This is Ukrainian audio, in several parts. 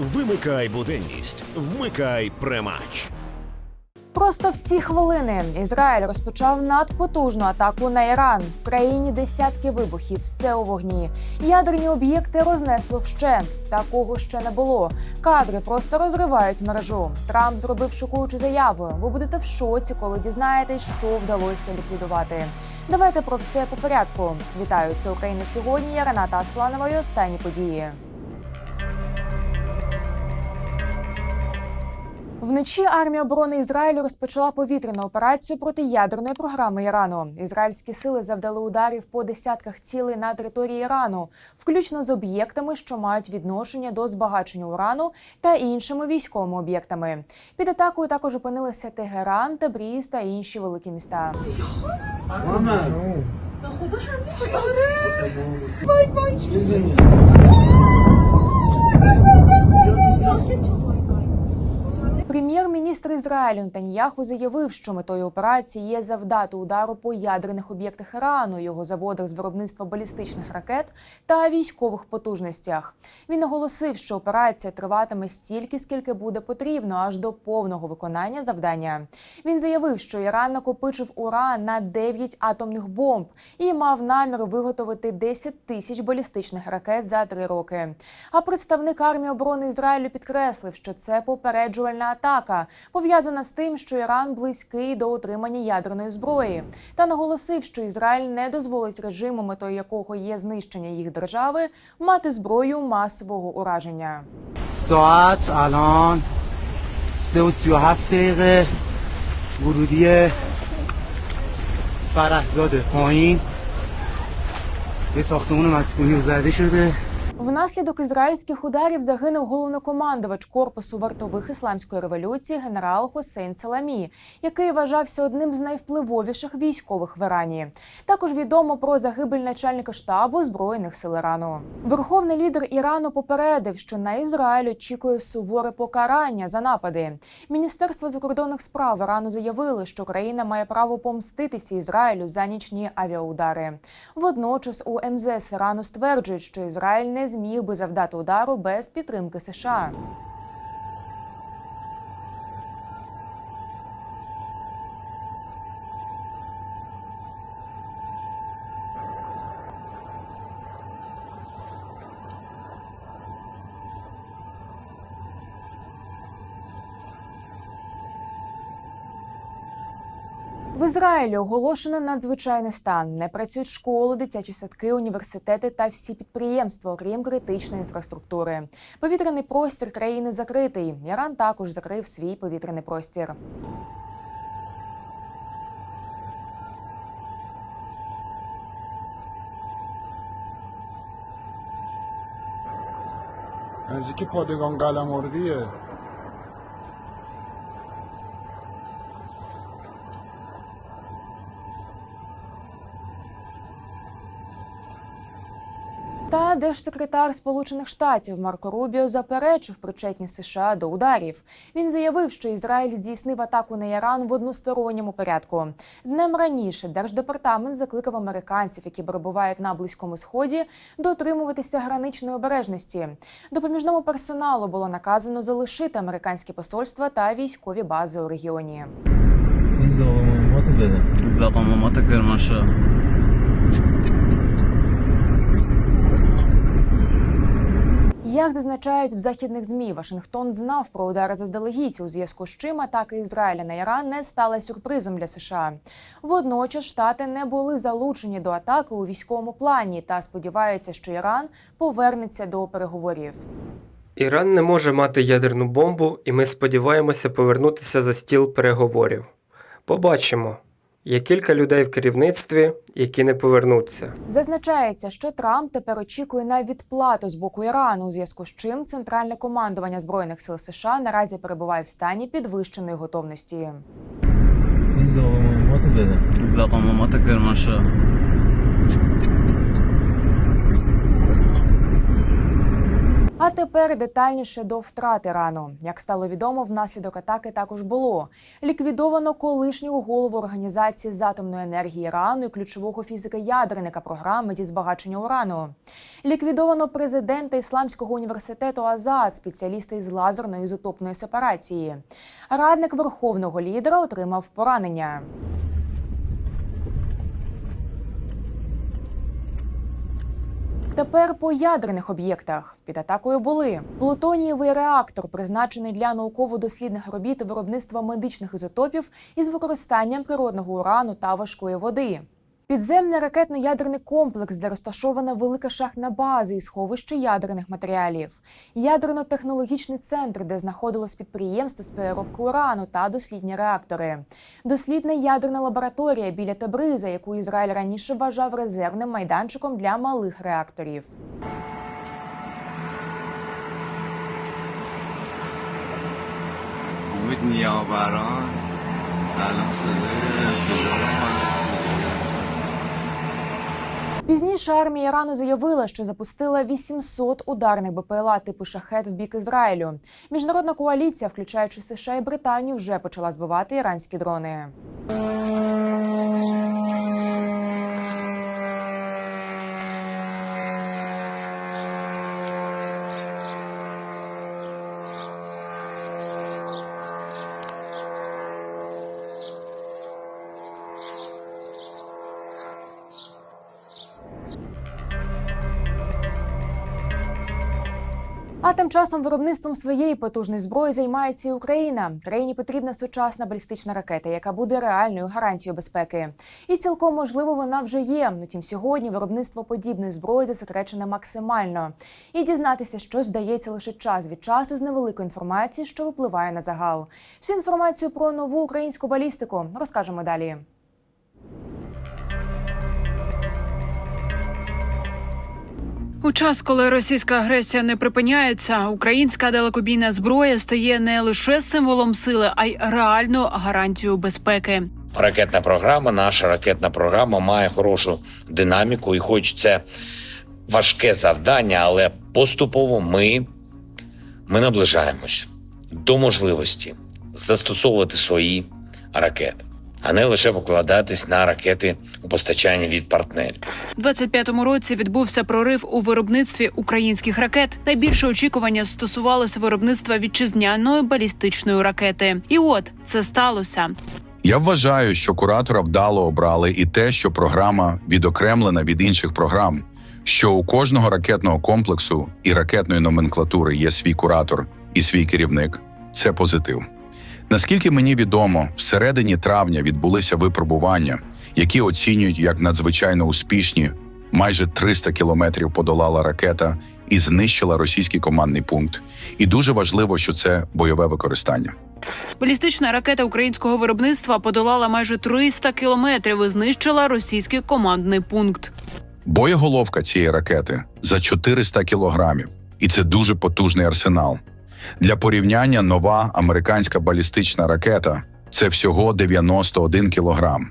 Вимикай буденність, вмикай премач. Просто в ці хвилини Ізраїль розпочав надпотужну атаку на Іран. В країні десятки вибухів, все у вогні. Ядерні об'єкти рознесло вщент. Такого ще не було. Кадри просто розривають мережу. Трамп зробив шокуючу заяву. Ви будете в шоці, коли дізнаєтесь, що вдалося ліквідувати. Давайте про все по порядку. Вітаю, це Україна сьогодні. Я Рената Асланова і останні події. Вночі армія оборони Ізраїлю розпочала повітряну операцію проти ядерної програми Ірану. Ізраїльські сили завдали ударів по десятках цілей на території Ірану, включно з об'єктами, що мають відношення до збагачення урану та іншими військовими об'єктами. Під атакою також опинилися Тегеран, Тебріз та інші великі міста. Прем'єр-міністр Ізраїлю Нетаньяху заявив, що метою операції є завдати удару по ядерних об'єктах Ірану, його заводах з виробництва балістичних ракет та військових потужностях. Він наголосив, що операція триватиме стільки, скільки буде потрібно, аж до повного виконання завдання. Він заявив, що Іран накопичив уран на 9 атомних бомб і мав намір виготовити 10 тисяч балістичних ракет за три роки. А представник армії оборони Ізраїлю підкреслив, що це попереджувальна атака, пов'язана з тим, що Іран близький до отримання ядерної зброї, та наголосив, що Ізраїль не дозволить режиму, метою якого є знищення їх держави, мати зброю масового ураження. ساعت الان سه و سی و هفت دقیقه ورودی فرهزاد پایین به ساختمون مسکونی زده شده Внаслідок ізраїльських ударів загинув головнокомандувач корпусу вартових ісламської революції генерал Хусейн Саламі, який вважався одним з найвпливовіших військових в Ірані. Також відомо про загибель начальника штабу збройних сил Ірану. Верховний лідер Ірану попередив, що на Ізраїль очікує суворе покарання за напади. Міністерство закордонних справ Ірану заявили, що країна має право помститися Ізраїлю за нічні авіаудари. Водночас у МЗС Ірану стверджують, що Ізраїль не зміг би завдати удару без підтримки США. В Ізраїлі оголошено надзвичайний стан. Не працюють школи, дитячі садки, університети та всі підприємства, окрім критичної інфраструктури. Повітряний простір країни закритий. Іран також закрив свій повітряний простір. Önceki Podigon держсекретар Сполучених Штатів Марко Рубіо заперечив причетність США до ударів. Він заявив, що Ізраїль здійснив атаку на Іран в односторонньому порядку. Днем раніше держдепартамент закликав американців, які перебувають на близькому сході, дотримуватися граничної обережності. Допоміжному персоналу було наказано залишити американські посольства та військові бази у регіоні. Як зазначають в західних змі, Вашингтон знав про удари заздалегідь, у зв'язку з чим атака Ізраїля на Іран не стала сюрпризом для США. Водночас штати не були залучені до атаки у військовому плані та сподіваються, що Іран повернеться до переговорів. Іран не може мати ядерну бомбу, і ми сподіваємося повернутися за стіл переговорів. Побачимо. Є кілька людей в керівництві, які не повернуться. Зазначається, що Трамп тепер очікує на відплату з боку Ірану, у зв'язку з чим центральне командування збройних сил США наразі перебуває в стані підвищеної готовності. Тепер детальніше до втрати Ірану. Як стало відомо, внаслідок атаки також було ліквідовано колишнього голову організації з атомної енергії Ірану і ключового фізика-ядерника програми зі збагачення урану. Ліквідовано президента Ісламського університету Азад, спеціаліста із лазерної ізотопної сепарації. Радник верховного лідера отримав поранення. Тепер по ядерних об'єктах під атакою були плутонієвий реактор, призначений для науково-дослідних робіт виробництва медичних ізотопів із використанням природного урану та важкої води. Підземний ракетно-ядерний комплекс, де розташована велика шахтна база і сховище ядерних матеріалів, ядерно-технологічний центр, де знаходилось підприємство з переробки урану та дослідні реактори, дослідна ядерна лабораторія біля табриза, яку Ізраїль раніше вважав резервним майданчиком для малих реакторів. Видні оборон, Пізніше армія Ірану заявила, що запустила 800 ударних БПЛА типу шахет в бік Ізраїлю. Міжнародна коаліція, включаючи США і Британію, вже почала збивати іранські дрони. А тим часом виробництвом своєї потужної зброї займається і Україна. Країні потрібна сучасна балістична ракета, яка буде реальною гарантією безпеки. І цілком можливо вона вже є. Утім, сьогодні виробництво подібної зброї засекречене максимально. І дізнатися, що здається лише час від часу з невеликої інформації, що випливає на загал. Всю інформацію про нову українську балістику розкажемо далі. У час, коли російська агресія не припиняється, українська далекобійна зброя стає не лише символом сили, а й реальною гарантією безпеки. Ракетна програма, наша ракетна програма має хорошу динаміку, і хоч це важке завдання, але поступово ми, ми наближаємось до можливості застосовувати свої ракети, а не лише покладатись на ракети у постачанні від партнерів. У 25-му році відбувся прорив у виробництві українських ракет. Найбільше очікування стосувалося виробництва вітчизняної балістичної ракети. І от це сталося. Я вважаю, що куратора вдало обрали і те, що програма відокремлена від інших програм, що у кожного ракетного комплексу і ракетної номенклатури є свій куратор і свій керівник. Це позитив. Наскільки мені відомо, всередині травня відбулися випробування, які оцінюють як надзвичайно успішні. Майже 300 кілометрів подолала ракета і знищила російський командний пункт. І дуже важливо, що це бойове використання. Балістична ракета українського виробництва подолала майже 300 кілометрів і знищила російський командний пункт. Боєголовка цієї ракети за 400 кілограмів, і це дуже потужний арсенал. Для порівняння нова американська балістична ракета це всього 91 кілограм.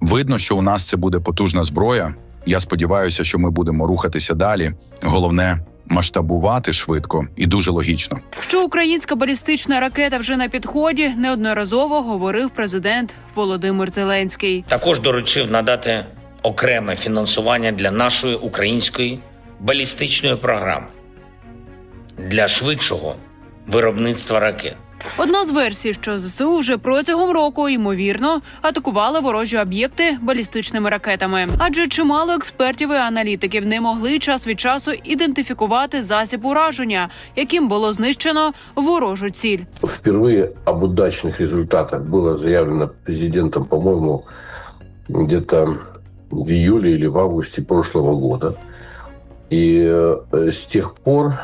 Видно, що у нас це буде потужна зброя. Я сподіваюся, що ми будемо рухатися далі. Головне масштабувати швидко і дуже логічно. Що українська балістична ракета вже на підході, неодноразово говорив президент Володимир Зеленський. Також доручив надати окреме фінансування для нашої української балістичної програми для швидшого виробництва ракет. Одна з версій, що ЗСУ вже протягом року ймовірно атакували ворожі об'єкти балістичними ракетами, адже чимало експертів і аналітиків не могли час від часу ідентифікувати засіб ураження, яким було знищено ворожу ціль. Впервые об удачных результатах было заявлено президентом, по-моему, где-то в июле или в августе прошлого года. И э, с тех пор не- не-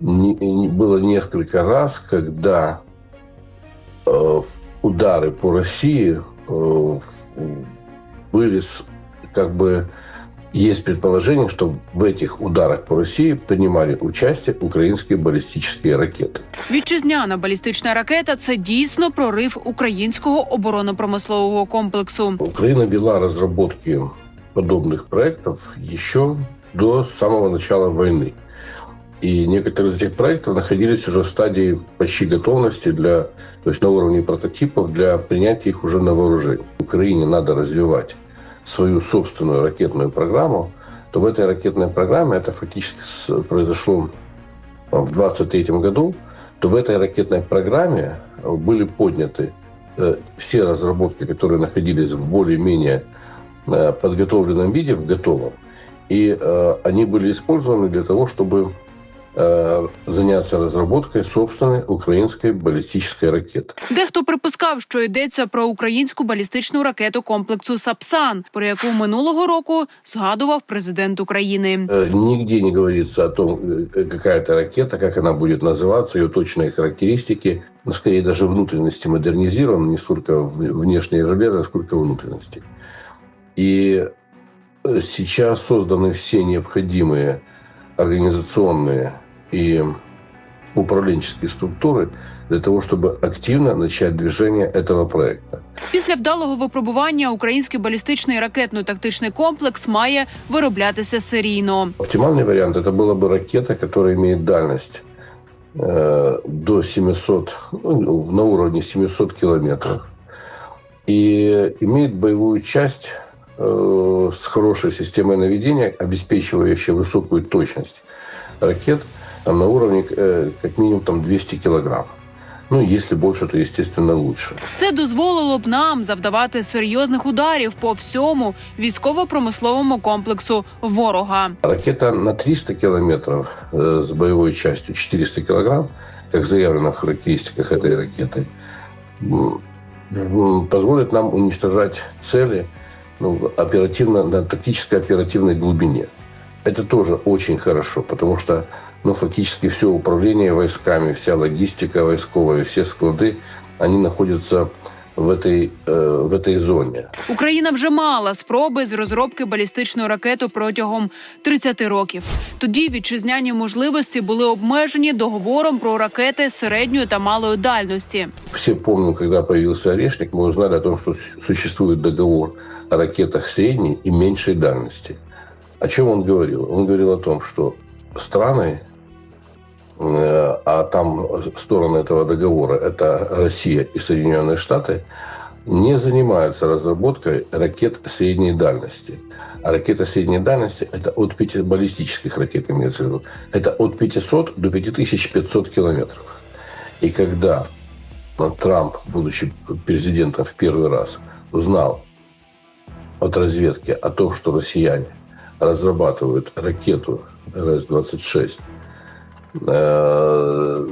было несколько раз, когда э, удары по России э, были с- как бы есть предположение, что в этих ударах по России принимали участие украинские баллистические ракеты. Вітчизняна балістична ракета це дійсно прорив українського оборонно-промислового комплексу. Украина вела разработки подобных проектов еще до самого начала войны. И некоторые из этих проектов находились уже в стадии почти готовности для, то есть на уровне прототипов для принятия их уже на вооружение. Украине надо развивать свою собственную ракетную программу, то в этой ракетной программе, это фактически произошло в 2023 году, то в этой ракетной программе были подняты э, все разработки, которые находились в более-менее э, подготовленном виде, в готовом. И э, они были использованы для того, чтобы заняться разработкой собственной украинской баллистической ракеты. Дехто припускав, що йдеться про українську балістичну ракету комплексу Сапсан, про яку минулого року згадував президент України. Э, Нигде не говорится о том, э, какая это ракета, как она будет называться, ее точные характеристики. Ну, скорее, даже внутренности модернизированы, не столько в- внешние железо, сколько внутренности. И э, сейчас созданы все необходимые организационные и управленческие структуры для того, чтобы активно начать движение этого проекта. Після вдалого випробування український балістичний ракетно-тактичний комплекс має вироблятися серійно. Оптимальный вариант это была бы ракета, которая имеет дальность э, до 700, ну, на уровне 700 километров и имеет боевую часть э, с хорошей системой наведения, обеспечивающая высокую точность ракет там, на уровне э, как минимум там 200 килограмм. Ну, если больше, то, естественно, лучше. Це дозволило б нам завдавати серйозних ударів по всьому військово-промисловому комплексу ворога. Ракета на 300 километров э, с боевой частью 400 килограмм, как заявлено в характеристиках этой ракеты, м, м, позволит нам уничтожать цели ну, оперативно, на тактической оперативной глубине. Это тоже очень хорошо, потому что ну, фактически все управление войсками, вся логистика войсковая, все склады, они находятся в этой, э, в этой зоне. Україна вже мала спроби з розробки балістичної ракети протягом 30 років. Тоді вітчизняні можливості були обмежені договором про ракети середньої та малої дальності. Все помним, когда появился Орешник, мы узнали о том, что с- существует договор о ракетах средней и меньшей дальности. О чем он говорил? Он говорил о том, что страны, э, а там стороны этого договора – это Россия и Соединенные Штаты, не занимаются разработкой ракет средней дальности. А ракета средней дальности – это от 5 баллистических ракет, имеется в виду. Это от 500 до 5500 километров. И когда Трамп, будучи президентом в первый раз, узнал от разведки о том, что россияне разрабатывают ракету РС-26 э,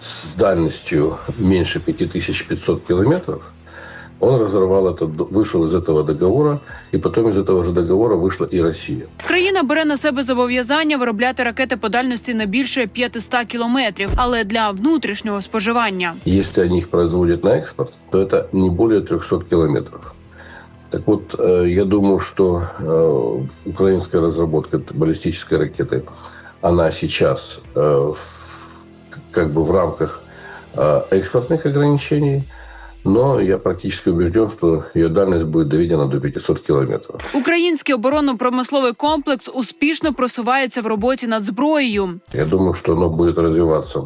с дальностью меньше 5500 километров, он разорвал это, вышел из этого договора, и потом из этого же договора вышла и Россия. Країна бере на себе зобов'язання виробляти ракети по дальності не більше 500 кілометрів, але для внутрішнього споживання. Если они их производят на экспорт, то это не более 300 километров. Так вот, э, я думаю, что э, украинская разработка баллистической ракеты, она сейчас э, в- как бы в рамках э, экспортных ограничений, но я практически убежден, что ее дальность будет доведена до 500 километров. Український оборонно-промисловий комплекс успішно просувається в роботі над зброєю. Я думаю, что оно будет развиваться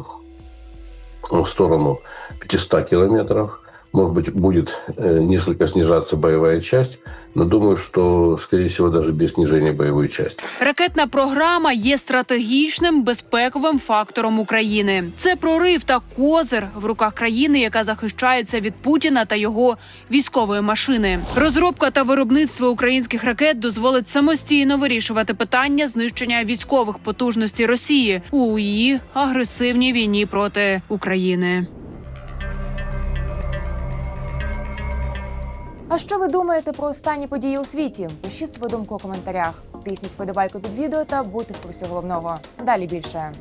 в сторону 500 километров. Может быть, будет э, несколько снижаться боевая часть, но думаю, что, скорее всего, даже без снижения боевой части. Ракетна програма є стратегічним безпековим фактором України. Це прорив та козир в руках країни, яка захищається від Путіна та його військової машини. Розробка та виробництво українських ракет дозволить самостійно вирішувати питання знищення військових потужностей Росії у її агресивній війні проти України. А що ви думаєте про останні події у світі? Пишіть свою думку у коментарях. Тисніть вподобайку під відео та будьте в курсі головного. Далі більше.